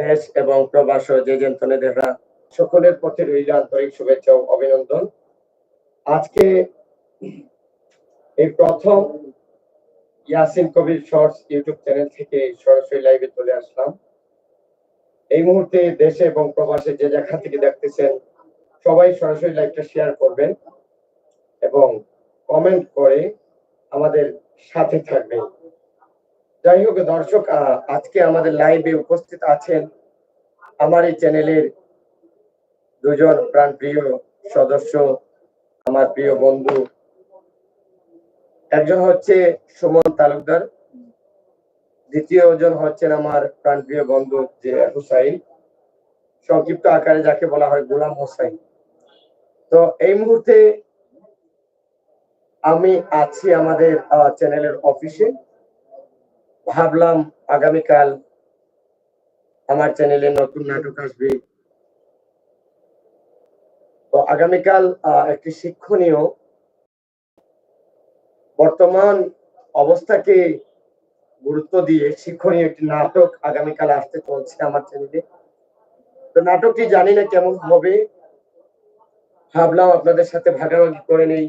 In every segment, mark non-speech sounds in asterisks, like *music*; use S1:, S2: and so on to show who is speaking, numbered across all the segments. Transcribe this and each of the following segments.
S1: দেশ এবং প্রবাস যে যেন্তনে দেখা সকলের পথে রইল আন্তরিক শুভেচ্ছা ও অভিনন্দন। আজকে এই প্রথম Yasin Kabir shorts YouTube channel থেকে সরাসরি লাইভে চলে আসলাম। এই মুহূর্তে দেশে এবং প্রবাসে যে জায়গা থেকে দেখতেছেন, সবাই সরাসরি লাইভটা শেয়ার করবেন এবং কমেন্ট করে আমাদের সাথে থাকবেন। যাই হোক, দর্শক আজকে আমাদের লাইভে উপস্থিত আছেন আমার এই চ্যানেলের দুজন প্রাণপ্রিয় সদস্য, আমার প্রিয় বন্ধু। একজন হচ্ছে সুমন তালুকদার, দ্বিতীয় জন হচ্ছেন আমার প্রাণপ্রিয় বন্ধু যে হুসাইন, সংক্ষিপ্ত আকারে যাকে বলা হয় গোলাম হোসাইন। তো এই মুহূর্তে আমি আছি আমাদের চ্যানেলের অফিসে ভাবলাম আগামীকাল আমার চ্যানেলে নতুন নাটক আসবে। তো আগামীকাল একটি শিক্ষণীয় বর্তমান অবস্থাকে গুরুত্ব দিয়ে শিক্ষণীয় একটি নাটক আগামীকাল আসতে চলছে আমার চ্যানেলে। তো নাটকটি জানি না কেমন হবে। ভাবলাম আপনাদের সাথে ভাগাভাগি করে নেই।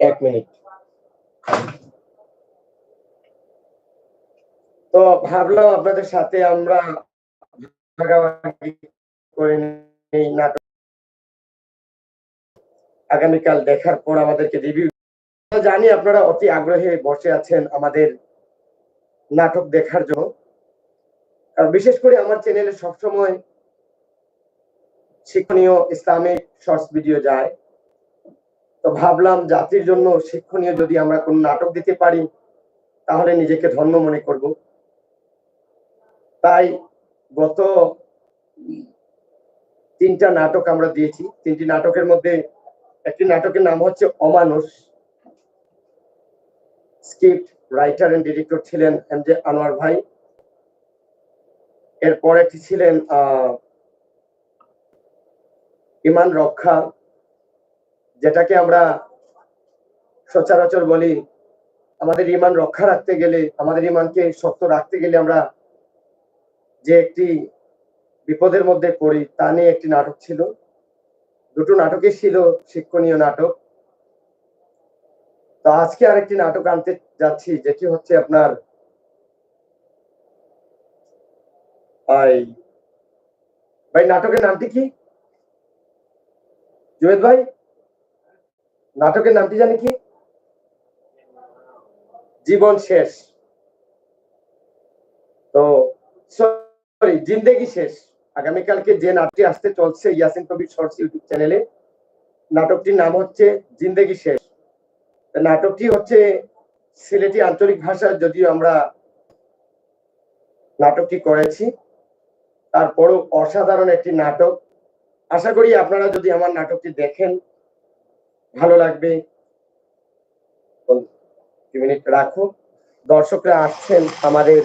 S1: এক মিনিট। তো ভাবলাম আপনাদের সাথে আমরা আগামীকাল দেখার পর আমাদেরকে রিভিউ জানি আপনারা অতি আগ্রহে বসে আছেন আমাদের নাটক দেখার জন্য। আর বিশেষ করে আমার চ্যানেলে সবসময় শিক্ষণীয় ইসলামিক শর্টস ভিডিও যায়। তো ভাবলাম জাতির জন্য শিক্ষণীয় যদি আমরা কোন নাটক দিতে পারি, তাহলে নিজেকে ধন্য মনে করব। তাই গত তিনটা নাটক আমরা দিয়েছি। তিনটি নাটকের মধ্যে একটি নাটকের নাম হচ্ছে Amanush. Script, writer and director ছিলেন এম জে আনোয়ার ভাই। এরপর একটি ছিলেন, আহ, ইমান রক্ষা। যেটাকে আমরা সচরাচর বলি আমাদের ইমান রক্ষা রাখতে গেলে, আমাদের ইমানকে শক্ত রাখতে গেলে আমরা যে একটি বিপদের মধ্যে পড়ি তা নিয়ে একটি নাটক ছিল। দুটো নাটকই ছিল শিক্ষণীয় নাটক। তো আজকে আরেকটি নাটক আনতে যাচ্ছি, যেটি হচ্ছে আপনার ভাই নাটকের নামটি কি? জুয়েদ ভাই? নাটকের নামটি জানি কি? জীবন শেষ। তো সরি জিন্দেগি শেষ। আগামীকালকে যে নাটকটি আসতে চলছে ইয়াসিন কবির শর্টস ইউটিউব চ্যানেলে, নাটকটির নাম হচ্ছে জিন্দেগি শেষ। নাটকটি হচ্ছে সিলেটি আঞ্চলিক ভাষা, যদিও আমরা নাটকটি করেছি। তারপরও অসাধারণ একটি নাটক। আশা করি আপনারা যদি আমার নাটকটি দেখেন ভালো লাগবে। মিনিট রাখো। দর্শকরা আসছেন আমাদের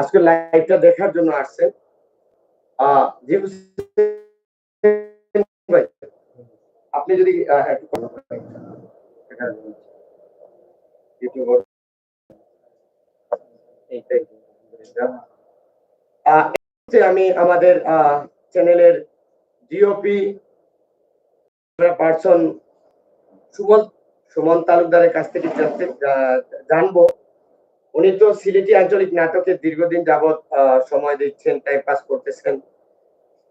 S1: আজকে লাইভটা দেখার জন্য আসছেন। আপনি যদি আমি আমাদের চ্যানেলের ডিওপি পার্সন সুমন সুমন তালুকদারের কাছ থেকে জানব। উনি তো সিলেটি আঞ্চলিক নাটকে দীর্ঘদিন যাবৎ সময় দিচ্ছেন টাইম পাস করতেছেন।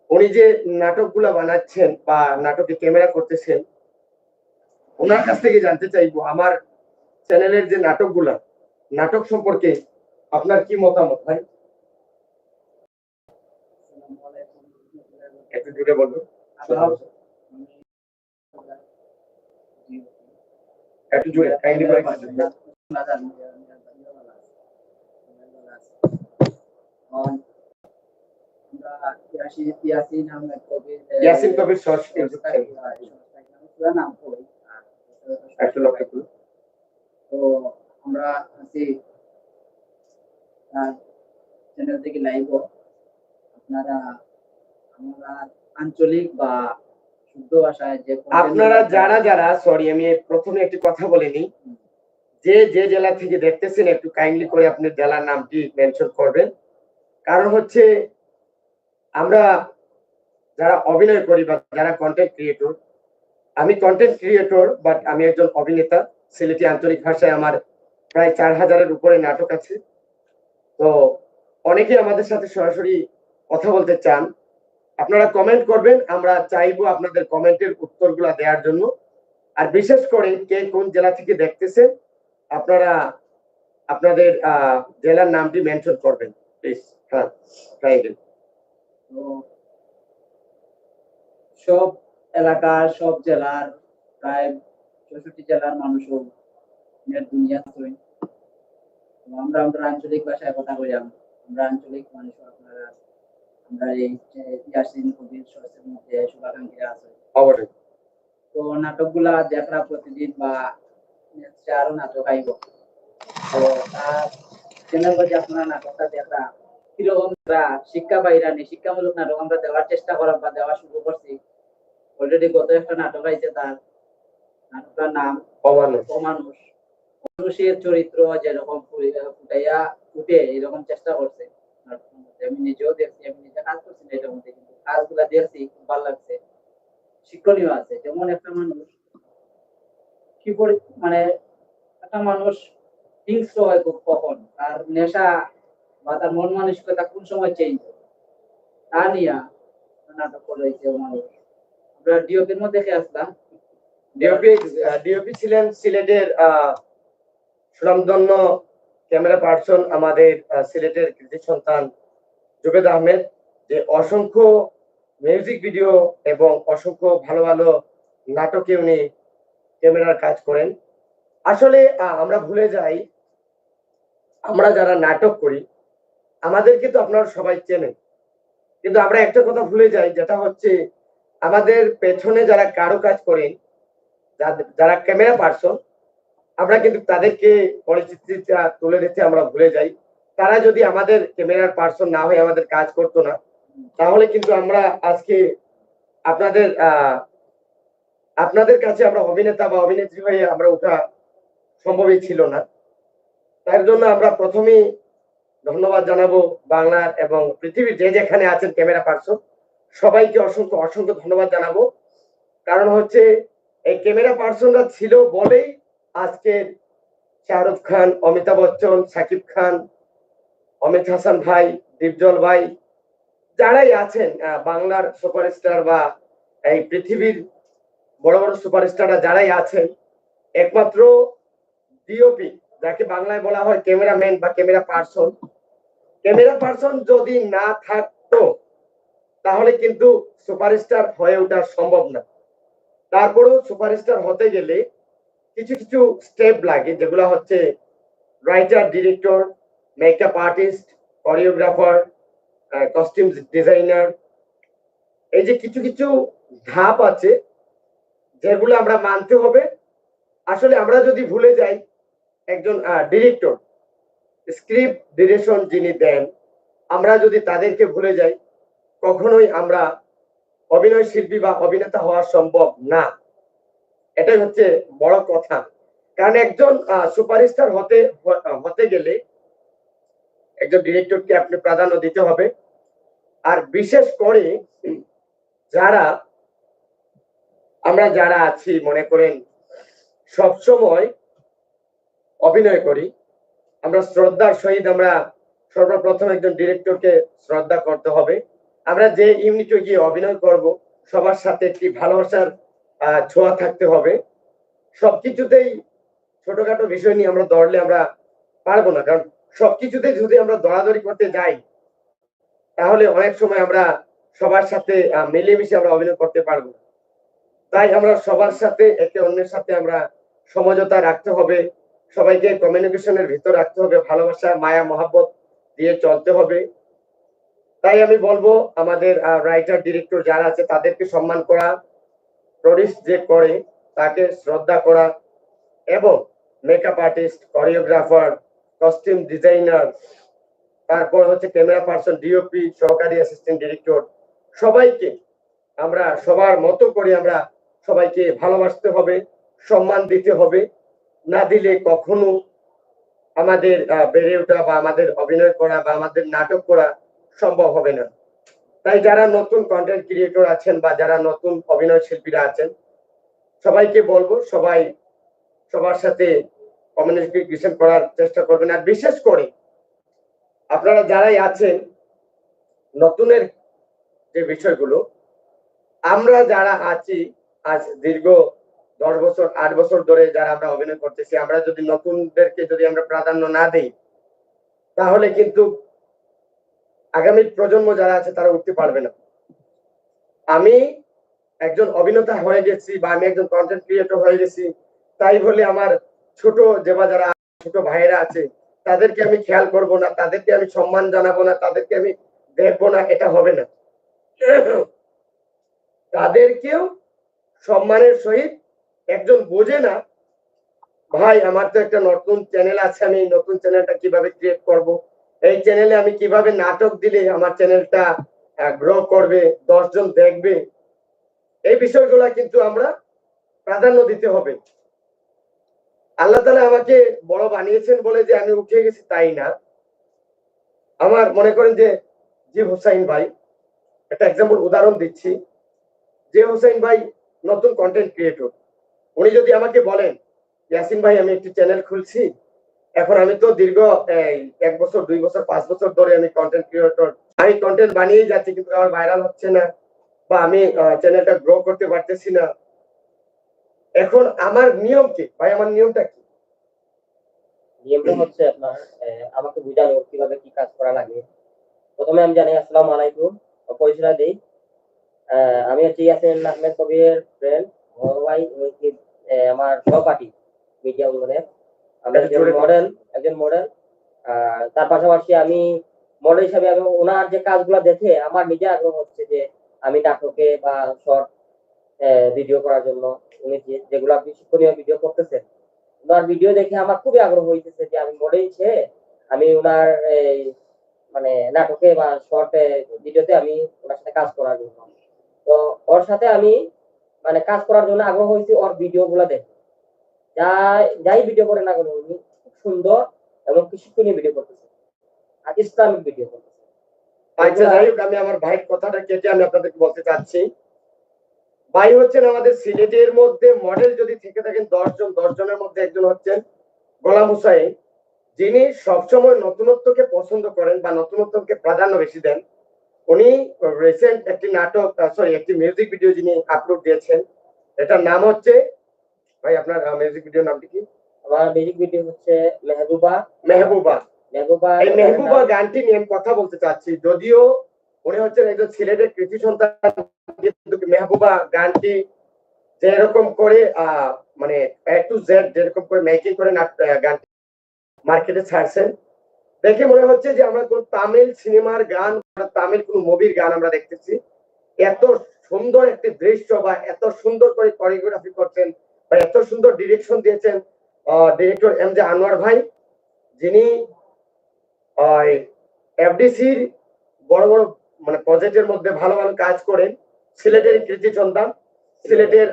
S1: উনি যে নাটকগুলা বানাচ্ছেন বা নাটকে ক্যামেরা করতেছেন, ওনার কাছ থেকে জানতে চাইব, আমার চ্যানেলের যে নাটকগুলা, নাটক সম্পর্কে আপনার কি মতামত ভাই? একটু জুড়ে বলুন একটু জুড়ে কাইন্ডলি করে একটু জুড়ে। Yasin Kabir shorts YouTube channel একটু লক্ষ্য করুন
S2: তো আমরা আছি চ্যানেল থেকে লাইভ আপনারা আমরা আঞ্চলিক বা শুদ্ধ ভাষায় যে
S1: আপনারা যারা যারা সরি আমি প্রথমে একটি কথা বলে নিই যে যে জেলা থেকে দেখতেছেন একটু কাইন্ডলি করে আপনি জেলার নামটি মেনশন করবেন। কারণ হচ্ছে আমরা যারা অভিনয় করি বা যারা কন্টেন্ট ক্রিয়েটর আমি কন্টেন্ট ক্রিয়েটর বাট আমি একজন অভিনেতা। সিলেটি আঞ্চলিক ভাষায় আমার প্রায় চার হাজারের উপরে নাটক আছে। তো অনেকে আমাদের সাথে সরাসরি কথা বলতে চান। আপনারা কমেন্ট করবেন, আমরা চাইব আপনাদের কমেন্টের উত্তরগুলা দেওয়ার জন্য। আর বিশেষ করে কে কোন জেলা থেকে দেখতেছেন, আপনারা আপনাদের জেলার নামটি মেনশন করবেন প্লিজ হ্যাঁ
S2: সব এলাকার সব জেলার প্রায় চৌষট্টি জেলার মানুষও দুনিয়া আমরা আমরা আঞ্চলিক ভাষায় কথা কইলাম আমরা আঞ্চলিক মানুষ আপনারা আমরা এই যে ইয়াসিন কবির সরসের মধ্যে শুভাকাঙ্ক্ষীরা আছে।
S1: অবশ্যই।
S2: তো নাটকগুলা দেখরা প্রতিদিন বা নেক্সট আরও নাটক আইব। তো তার চ্যানেল বাজে আপনারা নাটকটা দেখরা কীরকম শিক্ষা পাইরা নি শিক্ষামূলক নাটক আমরা দেওয়ার চেষ্টা করা বা দেওয়া শুরু করছি অলরেডি গত একটা নাটক আইছে তার। নাটকটার নাম
S1: অমানুষ।
S2: মানুষের চরিত্র যেরকম ফুটাইয়া ফুটে এরকম চেষ্টা করছে। মধ্যে। আমি নিজেও দেখছি, আমি নিজে কাজ করছি এটার মধ্যে, কিন্তু কাজগুলা দেখছি, খুব ভালো লাগছে। শিক্ষণীয় আছে, যেমন একটা মানুষ কি করে মানে একটা মানুষ হিংস্র হয় খুব কখন? তার নেশা বা তার মন মানসিকতা কোন সময় চেঞ্জ তা নিয়ে নাটক করেছে মানুষ। আমরা ডিওপির মধ্যে দেখে আসলাম।
S1: ডিওপি ডিওপি ছিলেন সিলেটের সুনামধন্য ক্যামেরা পার্সন আমাদের সিলেটের কৃতি সন্তান জুবেদ আহমেদ, যে অসংখ্য মিউজিক ভিডিও এবং অসংখ্য ভালো ভালো নাটকে উনি ক্যামেরার কাজ করেন। আসলে আমরা ভুলে যাই, আমরা যারা নাটক করি, আমাদেরকে তো আপনারা সবাই চেনেন। কিন্তু আমরা একটা কথা ভুলে যাই, যেটা হচ্ছে আমাদের পেছনে যারা কারও কাজ করেন যারা ক্যামেরা পার্সন আমরা কিন্তু তাদেরকে পরিচিতিটা তুলে দিতে আমরা ভুলে যাই। তারা যদি আমাদের ক্যামেরার পার্সন না হয়ে আমাদের কাজ করতো না, তাহলে কিন্তু আমরা আজকে আপনাদের আপনাদের কাছে আমরা অভিনেতা বা অভিনেত্রী হয়ে আমরা ওঠা সম্ভবই ছিল না। তার জন্য আমরা প্রথমেই ধন্যবাদ জানাব বাংলার এবং পৃথিবীর যে যেখানে আছেন ক্যামেরা পার্সন সবাইকে অসংখ্য অসংখ্য ধন্যবাদ জানাব। কারণ হচ্ছে, এই ক্যামেরা পার্সনরা ছিল বলেই আজকে শাহরুখ খান, অমিতাভ বচ্চন, সাকিব খান, অমিত হাসান ভাই, দীপজল ভাই, যারাই আছেন বাংলার সুপারস্টার বা এই পৃথিবীর বড় বড় সুপারস্টাররা যারাই আছেন, একমাত্র ডিওপি যাকে বাংলায় বলা হয় ক্যামেরাম্যান বা ক্যামেরা পার্সন। ক্যামেরা পার্সন যদি না থাকতো, তাহলে কিন্তু সুপারস্টার হয়ে ওঠা সম্ভব না। তারপরেও সুপারস্টার হতে গেলে কিছু কিছু স্টেপ লাগে, যেগুলো হচ্ছে writer director makeup artist choreographer costume designer এই যে কিছু কিছু ধাপ আছে, যেগুলো আমরা মানতে হবে। আসলে আমরা যদি ভুলে যাই, একজন ডিরেক্টর স্ক্রিপ্ট ডিরেকশন যিনি দেন, আমরা যদি তাদেরকে ভুলে যাই, কখনোই আমরা অভিনয় শিল্পী বা অভিনেতা হওয়া সম্ভব না। এটাই হচ্ছে বড় কথা। কারণ একজন সুপারস্টার হতে হতে গেলে একজন ডিরেক্টরকে আপনি প্রাধান্য দিতে হবে। আর বিশেষ করে যারা, আমরা যারা আছি, মনে করেন, সবসময় অভিনয় করি, আমরা শ্রদ্ধার সহিত আমরা সর্বপ্রথম একজন ডিরেক্টরকে শ্রদ্ধা করতে হবে। আমরা যে ইউনিটে গিয়ে অভিনয় করব, সবার সাথে একটি ভালোবাসার ছোঁয়া থাকতে হবে। সবকিছুতেই ছোটখাটো বিষয় নিয়ে আমরা দৌড়লে আমরা পারব না। কারণ সবকিছুতে যদি আমরা দৌড়াদৌড়ি করতে যাই, তাহলে অনেক সময় আমরা সবার সাথে মিলেমিশে আমরা অভিনয় করতে পারব। তাই আমরা সবার সাথে, একে অন্যের সাথে আমরা সমঝোতা রাখতে হবে। সবাইকে কমিউনিকেশনের ভিতর রাখতে হবে। ভালোবাসা, মায়া, মহাব্বত দিয়ে চলতে হবে। তাই আমি বলব, আমাদের রাইটার ডিরেক্টর যারা আছে, তাদেরকে সম্মান করা। প্রডিউস যে করে তাকে শ্রদ্ধা করা এবং makeup artist choreographer costume designer তারপর হচ্ছে ক্যামেরা পার্সন ডিওপি সহকারী অ্যাসিস্ট্যান্ট ডিরেক্টর সবাইকে আমরা সবার মতো করে আমরা সবাইকে ভালোবাসতে হবে, সম্মান দিতে হবে। না দিলে কখনো আমাদের বেড়ে ওঠা বা আমাদের অভিনয় করা বা আমাদের নাটক করা সম্ভব হবে না। তাই যারা নতুন কন্টেন্ট ক্রিয়েটর আছেন বা যারা নতুন অভিনয় শিল্পীরা আছেন, সবাইকে বলব সবাই সবার সাথে কমিউনিকেশন করার চেষ্টা করবেন। আর বিশেষ করে আপনারা যারাই আছেন, নতুনের যে বিষয়গুলো, আমরা যারা আছি আজ দীর্ঘ দশ বছর, আট বছর ধরে যারা আমরা অভিনয় করতেছি, আমরা যদি নতুনদেরকে যদি আমরা প্রাধান্য না দিই, তাহলে কিন্তু আগামী প্রজন্ম যারা আছে, তারা উঠতে পারবে না। আমি একজন অভিনেতা হয়ে গেছি বা আমি একজন কন্টেন্ট ক্রিয়েটর হয়ে গেছি, তাই বলে আমার ছোট যে বা যারা ছোট ভাইয়েরা আছে, তাদেরকে আমি খেয়াল করব না, তাদেরকে আমি সম্মান জানাব না, তাদেরকে আমি দেখব না, এটা হবে না। তাদেরকেও সম্মানের সহিত একজন বোঝে না, ভাই, আমার তো একটা নতুন চ্যানেল আছে, আমি নতুন চ্যানেলটা কীভাবে ক্রিয়েট করব? এই চ্যানেলে আমি কীভাবে নাটক দিলে আমার চ্যানেলটা গ্রো করবে, দশজন দেখবে, এই বিষয়গুলা কিন্তু আমরা প্রাধান্য দিতে হবে। আল্লাহ তালা আমাকে বড় বানিয়েছেন বলে যে আমি উঠে গেছি তাই না। আমার মনে করেন যে জি হুসাইন ভাই, একটা এক্সাম্পল উদাহরণ দিচ্ছি। যে হুসাইন ভাই নতুন কন্টেন্ট ক্রিয়েটর উনি যদি আমাকে বলেন, ইয়াসিন ভাই আমি একটি চ্যানেল খুলছি এখন আমি তো দীর্ঘ এক বছর, দুই বছর, পাঁচ বছর ধরে আমি কন্টেন্ট ক্রিয়েটর আমি কন্টেন্ট বানিয়ে যাচ্ছি, কিন্তু আমার ভাইরাল হচ্ছে না বা আমি চ্যানেলটা গ্রো করতে পারতেছি না। এখন আমার নিয়ম কি? ভাই, আমার নিয়মটা কি?
S3: নিয়মটা হচ্ছে আপনার আমাকে বুঝানো কীভাবে কি কাজ করা লাগে। প্রথমে আমি জানি, আসসালামু আলাইকুম পরিচয় দিই। আমি হচ্ছে ইয়াসিন আহমেদ কবির ফ্রেন্ড উনি আমার সহপাঠী মিডিয়া উন্নয়নের। একজন মডেল একজন মডেল তার পাশাপাশি আমি মডেল হিসাবে আমি ওনার যে কাজগুলো দেখে আমার নিজে আগ্রহ হচ্ছে যে আমি নাটকে বা শর্ট ভিডিও করার জন্য। উনি যেগুলা শিক্ষণীয় ভিডিও করতেছেন। ওনার ভিডিও দেখে আমার খুবই আগ্রহ হইতেছে যে আমি মডেল ছেড়ে আমি ওনার এই মানে নাটকে বা শর্ট ভিডিওতে আমি ওনার সাথে কাজ করার জন্য। তো ওর সাথে আমি মানে কাজ করার জন্য আগ্রহ হয়েছি ওর ভিডিও গুলা দেখে। যাই যাই ভিডিও করে না কেন, উনি খুব সুন্দর এবং কি শিক্ষণীয় ভিডিও করতেছে। আর ইসলামিক ভিডিও করতেছে।
S1: আচ্ছা যাই আমি আমার ভাইয়ের কথাটা কেটে আমি আপনাদেরকে বলতে চাচ্ছি। ভাই হচ্ছেন আমাদের সিলেটের মধ্যে মডেল যদি থেকে থাকেন দশজন, দশজনের মধ্যে একজন হচ্ছেন গোলাম হুসাইন। যিনি সবসময় নতুনত্বকে পছন্দ করেন বা নতুনত্বকে প্রাধান্য বেশি দেন। উনি রিসেন্ট একটি নাটক সরি একটি মিউজিক ভিডিও যিনি আপলোড দিয়েছেন, এটার নাম হচ্ছে ভাই আপনার মিউজিক ভিডিও নামটি কি?
S3: আমার মিউজিক ভিডিও হচ্ছে মেহবুবা।
S1: মেহবুবা।
S3: মেহবুবা
S1: এই মেহবুবা গানটি নিয়ে আমি কথা বলতে চাচ্ছি। যদিও উনি হচ্ছেন একজন ছেলেদের কৃতি সন্তান কিন্তু মেহবুবা গানটি যেরকম করে মানে এ টু জেড যেরকম করে মেকিং করে নাট- আহ, গান মার্কেটে ছাড়ছেন দেখে মনে হচ্ছে যে আমরা কোন তামিল সিনেমার গান বা তামিল কোন মুভির গান আমরা দেখতেছি। এত সুন্দর একটি দৃশ্য বা এত সুন্দর করে কোরিওগ্রাফি করছেন এত সুন্দর ডিরেকশন দিয়েছেন ডিরেক্টর এম জে আনোয়ার ভাই যিনি এফডিসির বড় বড় মানে প্রজেক্টের মধ্যে ভালো ভালো কাজ করেন। সিলেটের কৃতি সন্তান সিলেটের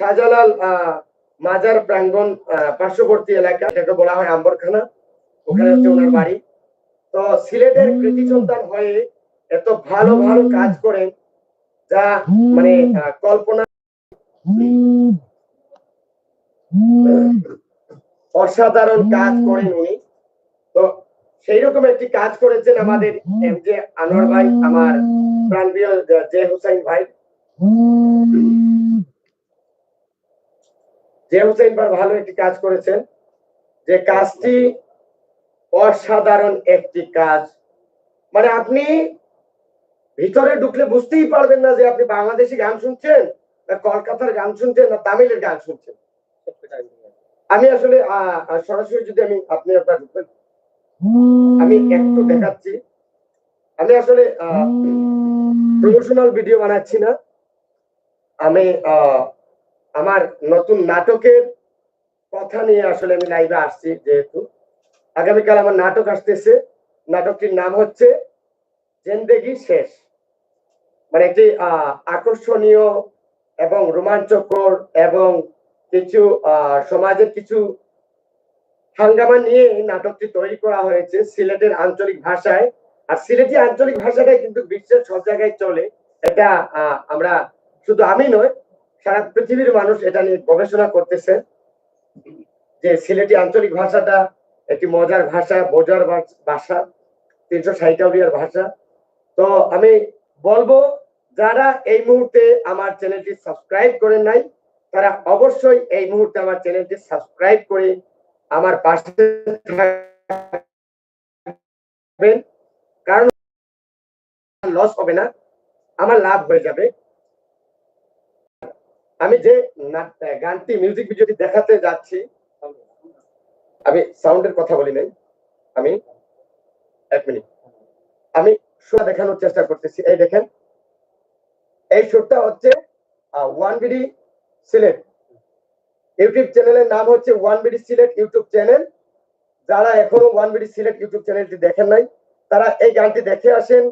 S1: শাহজালাল মাজার প্রাঙ্গন পার্শ্ববর্তী এলাকা যেটা বলা হয় আম্বরখানা ওখানে হচ্ছে ওনার বাড়ি। তো সিলেটের কৃতি সন্তান হয়ে এত ভালো ভালো কাজ করেন যা মানে কল্পনা অসাধারণ কাজ করেন উনি। তো সেই রকম একটি কাজ করেছেন আমাদের এম জে আনোয়ার ভাই আমার প্রাণপ্রিয় জে হুসাইন ভাই। জে হুসাইন ভাই ভালো একটি কাজ করেছেন। যে কাজটি অসাধারণ একটি কাজ। মানে আপনি ভিতরে ঢুকলে বুঝতেই পারবেন না যে আপনি বাংলাদেশি গান শুনছেন না কলকাতার গান শুনছেন না তামিলের গান শুনছেন। আমি আসলে সরাসরি যদি আমি আপনি আপনার আমি একটু দেখাচ্ছি। আমি আসলে প্রমোশনাল ভিডিও বানাচ্ছি না। আমি আমার নতুন নাটকের কথা নিয়ে আসলে আমি লাইভে আসছি যেহেতু। আগামীকাল আমার নাটক আসতেছে। নাটকটির নাম হচ্ছে জেন্দেগি শেষ। মানে একটি আকর্ষণীয় এবং রোমাঞ্চকর এবং কিছু সমাজের কিছু হাঙ্গামা নিয়ে এই নাটকটি তৈরি করা হয়েছে সিলেটের আঞ্চলিক ভাষায়। আর সিলেটি আঞ্চলিক ভাষাটাই কিন্তু বিশ্বের সব জায়গায় চলে। এটা আমরা শুধু আমি নয় সারা পৃথিবীর মানুষ এটা নিয়ে গবেষণা করতেছে যে সিলেটি আঞ্চলিক ভাষাটা একটি মজার ভাষা, বোঝার ভাষা তিনশো ষাটাউরিয়ার ভাষা। তো আমি বলব, যারা এই মুহূর্তে আমার চ্যানেলটি সাবস্ক্রাইব করেন নাই তারা অবশ্যই এই মুহূর্তে আমার চ্যানেলটি সাবস্ক্রাইব করে আমার পাশে কারণ লস হবে না, আমার লাভ হয়ে যাবে। আমি যে গানটি মিউজিক ভিডিওটি দেখাতে যাচ্ছি, আমি সাউন্ডের কথা বলি নাই, আমি এক মিনিট। আমি শো দেখানোর চেষ্টা করতেছি। এই দেখেন, এই শোটা হচ্ছে ওয়ান বিডি সিলেট। ইউটিউব চ্যানেলের নাম হচ্ছে one BD Sylhet YouTube channel. যারা এখনও ওয়ান বিডি সিলেট ইউটিউব চ্যানেলটি দেখেন নাই তারা এই গানটি দেখে আসেন।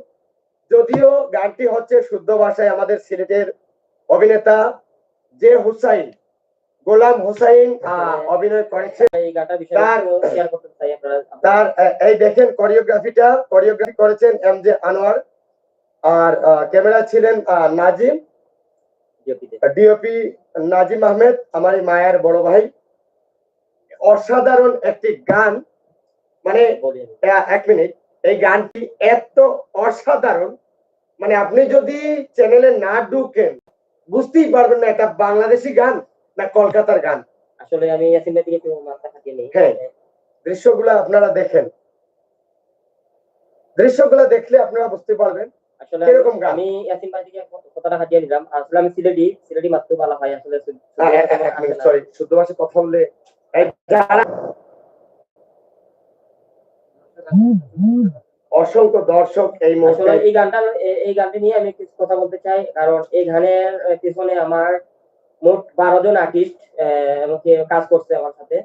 S1: যদিও গানটি হচ্ছে শুদ্ধ ভাষায় আমাদের সিলেটের অভিনেতা জে হুসাইন গোলাম হুসাইন আহ, অভিনয় করেছে।
S3: বিষয়ে
S1: তার- তার এই দেখেন কোরিওগ্রাফিটা কোরিওগ্রাফি করেছেন এম জে আনোয়ার। আর ক্যামেরা ছিলেন নাজিম। ডিওপি নাজিম আহমেদ আমার এই মায়ের বড় ভাই। অসাধারণ একটি গান। মানে এক মিনিট। এই গানটি এত অসাধারণ। মানে আপনি যদি চ্যানেলে না ঢুকেন বুঝতেই পারবেন না এটা বাংলাদেশি গান না কলকাতার গান।
S3: আসলে আমি
S1: হ্যাঁ। দৃশ্যগুলো আপনারা দেখেন। দৃশ্যগুলো দেখলে আপনারা বুঝতে পারবেন।
S3: আসলে আমি ইয়াসিন ভাই থেকে কথাটা খাটিয়ে নিলাম। আসলে আমি সিলেটি সিলেটি মাত্র ভালো ভাই আসলে
S1: সরি শুদ্ধ ভাষায় কথা বললে অসংখ্য দর্শক এই মুহূর্তে
S3: এই গানটা এই গানটি নিয়ে আমি কিছু কথা বলতে চাই কারণ এই গানের পিছনে আমার মোট বারো জন আর্টিস্ট এমনকি কাজ করছে আমার সাথে।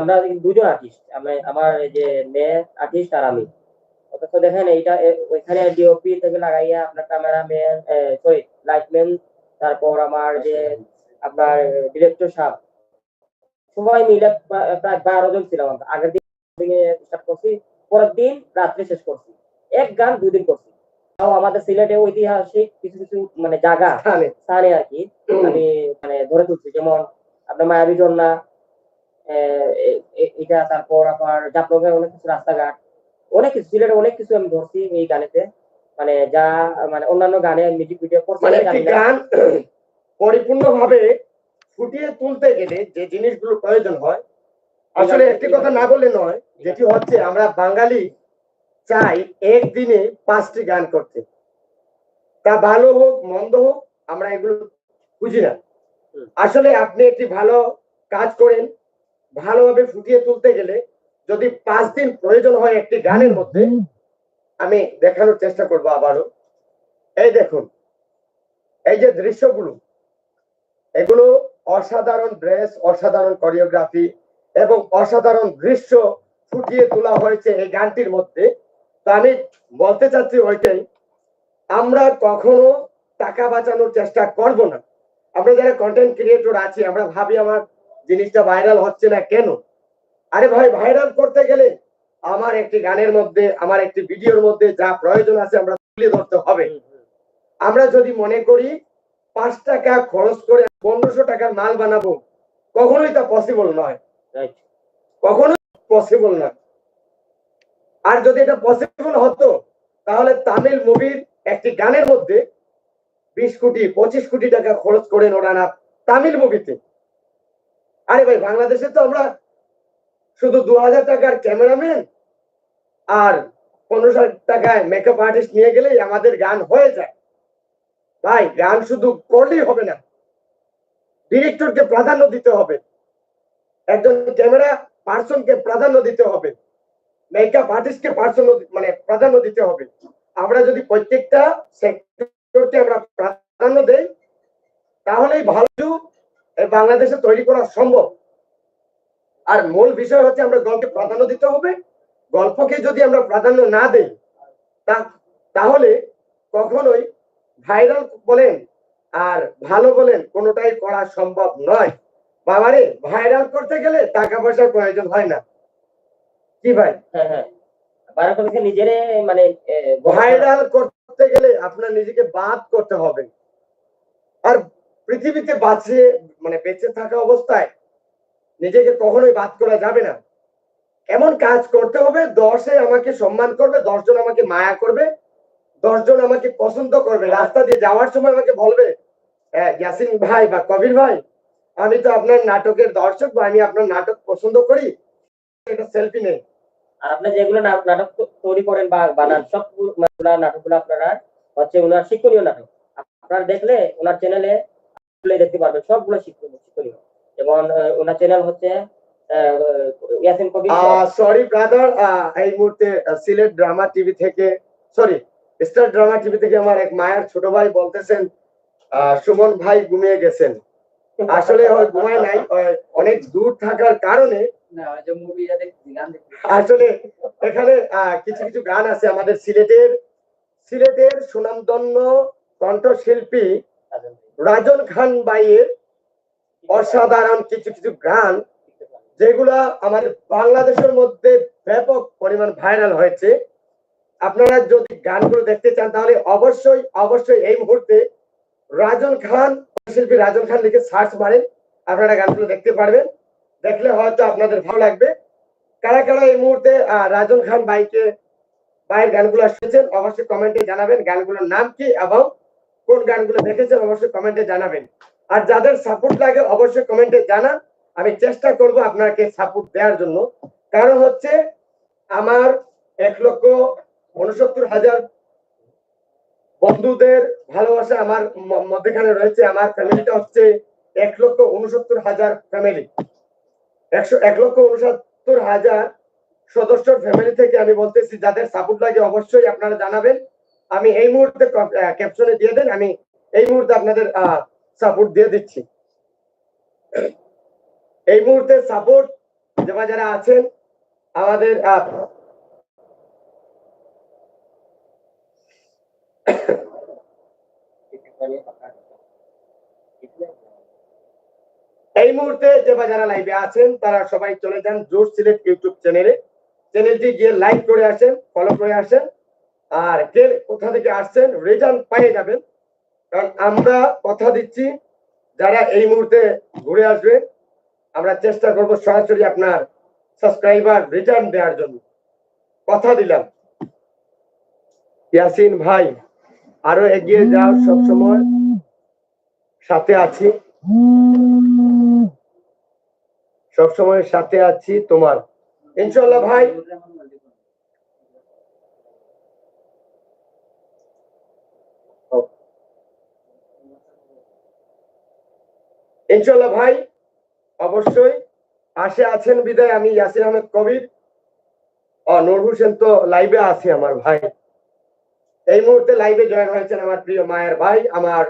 S3: আমরা দুজন আর্টিস্ট আমি আমার এই যে মেয়ে আর্টিস্ট আর আমি। অথচ দেখেন এইটা ওইখানে ডিওপি থেকে লাগাইয়া আপনার ক্যামেরাম্যান সরি লাইটম্যান তারপর আমার যে আপনার ডিরেক্টর সাহেব সবাই মিলে প্রায় বারো জন ছিলাম আমরা। আগের দিন স্টার্ট করছি, পরের দিন রাত্রে শেষ করছি। এক গান দুই দিন করছি। তাও আমাদের সিলেটে ঐতিহাসিক কিছু কিছু মানে জায়গা,
S1: স্থানে
S3: আর কি, আমি মানে ধরে তুলছি। যেমন আপনার মায়াবী ঝর্ণা এটা, তারপর আপনার জাফলংয়ের অনেক কিছু রাস্তাঘাট অনেক কিছু সিলেটে অনেক কিছু আমি ধরছি এই গানেতে। মানে যা মানে অন্যান্য গানে মিউজিক ভিডিও করছি
S1: মানে একটি গান *clears throat* পরিপূর্ণভাবে ফুটিয়ে তুলতে গেলে যে জিনিসগুলো প্রয়োজন হয় আসলে একটি কথা না বলে নয় যেটি হচ্ছে আমরা বাঙালি চাই একদিনে পাঁচটি গান করতে। তা ভালো হোক মন্দ হোক আমরা এগুলো বুঝি না। আসলে আপনি একটি ভালো কাজ করেন ভালোভাবে ফুটিয়ে তুলতে গেলে যদি পাঁচ দিন প্রয়োজন হয় একটি গানের মধ্যে আমি দেখানোর চেষ্টা করব আবারও। এই দেখুন এই যে দৃশ্যগুলো এগুলো অসাধারণ ড্রেস অসাধারণ কোরিওগ্রাফি এবং অসাধারণ দৃশ্য ফুটিয়ে তোলা হয়েছে এই গানটির মধ্যে। তো আমি বলতে চাচ্ছি ওইটাই আমরা কখনো টাকা বাঁচানোর চেষ্টা করব না। আমরা যারা কন্টেন্ট ক্রিয়েটর আছি আমরা ভাবি আমার জিনিসটা ভাইরাল হচ্ছে না কেন? আরে ভাই ভাইরাল করতে গেলে আমার একটি গানের মধ্যে আমার একটি ভিডিওর মধ্যে যা প্রয়োজন আছে আমরা তুলে ধরতে হবে। আমরা যদি মনে করি পাঁচ টাকা খরচ করে পনেরোশো টাকার মাল বানাবো কখনোই তা পসিবল নয়. কখনো পসিবল না আর যদি এটা পসিবল হতো তাহলে তামিল মুভির একটি গানের মধ্যে বিশ কোটি পঁচিশ কোটি টাকা খরচ করেন ওরা না তামিল মুভিতে আরে ভাই বাংলাদেশে তো আমরা শুধু দু হাজার টাকার ক্যামেরাম্যান আর পনেরোশো টাকায় মেকআপ আর্টিস্ট নিয়ে গেলেই আমাদের গান হয়ে যায়। ভাই, গান শুধু করলেই হবে না। ডিরেক্টরকে প্রাধান্য দিতে হবে। একজন ক্যামেরা পার্সনকে প্রাধান্য দিতে হবে। মেকআপ আর্টিস্টকে পার্সন মানে প্রাধান্য দিতে হবে। আমরা যদি প্রত্যেকটা সেক্টরকে আমরা প্রাধান্য দেই, তাহলেই ভালো। বাংলাদেশে তৈরি করা সম্ভব। আর মূল বিষয় হচ্ছে আমরা গল্পকে প্রাধান্য দিতে হবে। গল্পকে যদি আমরা প্রাধান্য না দেই তা- তাহলে কখনোই ভাইরাল বলেন আর ভালো বলেন কোনোটাই করা সম্ভব নয়। বাবারে ভাইরাল করতে গেলে টাকা পয়সার প্রয়োজন হয় না। কি ভাই?
S3: হ্যাঁ হ্যাঁ। ভাইরাল করতে নিজেরে মানে
S1: ভাইরাল করতে গেলে আপনার নিজেকে বাদ করতে হবে। আর পৃথিবীতে বাঁচে মানে বেঁচে থাকা অবস্থায় নিজেকে কখনোই বাদ করা যাবে না। এমন কাজ করতে হবে দশে আমাকে সম্মান করবে দশজন আমাকে মায়া করবে দশজন আমাকে পছন্দ করবে। রাস্তা দিয়ে যাওয়ার সময় আমাকে বলবে "হ্যাঁ, ইয়াসিন ভাই বা কবির ভাই আমি তো আপনার নাটকের দর্শক বা আমি আপনার নাটক পছন্দ করি। এটা সেলফি নেই।
S3: আর আপনি যেগুলো নাটক তৈরি করেন বা বানান সব নাটকগুলো আপনারা হচ্ছে ওনার শিক্ষণীয় নাটক। আপনারা দেখলে ওনার চ্যানেলে দেখতে পারবেন সবগুলো শিক্ষণীয় শিক্ষণীয়। এবং ওনার চ্যানেল হচ্ছে ইয়াসিন কবির
S1: সরি ব্রাদার এই মুহূর্তে সিলেট ড্রামা টিভি থেকে সরি স্টার ড্রামা টিভি থেকে আমার এক মায়ের ছোট ভাই বলতেছেন সুমন ভাই ঘুমিয়ে গেছেন। আসলে ঘুমায় নাই অনেক দূর থাকার কারণে আসলে এখানে আহ, কিছু কিছু গান আছে আমাদের সিলেটের সিলেটের সুনামধন্য কণ্ঠশিল্পী রাজন খান বাইয়ের অসাধারণ কিছু কিছু গান যেগুলা আমাদের বাংলাদেশের মধ্যে ব্যাপক পরিমাণ ভাইরাল হয়েছে। আপনারা যদি গানগুলো দেখতে চান, তাহলে অবশ্যই অবশ্যই এই মুহূর্তে রাজন খান, শিল্পী রাজন খান লিখে সার্চ মারেন, আপনারা গানগুলো দেখতে পারবেন। দেখলে হয়তো আপনাদের ভালো লাগবে। কারা কারা এই মুহূর্তে রাজন খান বাইকে বাইয়ের গানগুলো শুনেছেন, অবশ্যই কমেন্টে জানাবেন গানগুলোর নাম কি এবং কোন গানগুলো দেখেছেন, অবশ্যই কমেন্টে জানাবেন। আর যাদের সাপোর্ট লাগে অবশ্যই কমেন্টে জানান। আমি চেষ্টা করব আপনাকে সাপোর্ট দেওয়ার জন্য। কারণ হচ্ছে আমার এক লক্ষ উনসত্তর হাজার বন্ধুদের ভালোবাসা আমার মধ্যেখানে রয়েছে। আমার ফ্যামিলিটা হচ্ছে এক লক্ষ উনসত্তর হাজার ফ্যামিলি একশো এক লক্ষ উনসত্তর হাজার সদস্য ফ্যামিলি থেকে আমি বলতেছি, যাদের সাপোর্ট লাগে অবশ্যই আপনারা জানাবেন। আমি এই মুহূর্তে ক্যাপশনে দিয়ে দেন। আমি এই মুহূর্তে আপনাদের সাপোর্ট দিয়ে দিচ্ছি। এই মুহূর্তে সাপোর্ট যারা যারা আছেন, আমাদের এই মুহূর্তে যে যারা লাইভে আছেন, তারা সবাই চলে যান জোর সিলেট ইউটিউব চ্যানেলে চ্যানেলটি গিয়ে লাইক করে আসেন ফলো করে আসেন। আর কে কোথা থেকে আসছেন রেজাল্ট পেয়ে যাবেন। কারণ আমরা কথা দিচ্ছি, যারা এই মুহূর্তে ঘুরে আসবে, আমরা চেষ্টা করব সরাসরি আপনার সাবস্ক্রাইবার রিটার্ন দেওয়ার জন্য। কথা দিলাম। ইয়াসিন ভাই, আরও এগিয়ে যাও সব সময় সাথে আছি। সব সময় সাথে আছি তোমার। ইনশাল্লাহ ভাই ইনশাল্লাহ ভাই, অবশ্যই। আসে আছেন বিদায়, আমি ইয়াসির আহমেদ কবির। ও নূর হোসেন তো লাইভে আছে আমার ভাই। এই মুহূর্তে লাইভে জয়েন হয়েছেন আমার প্রিয় মায়ের ভাই, আমার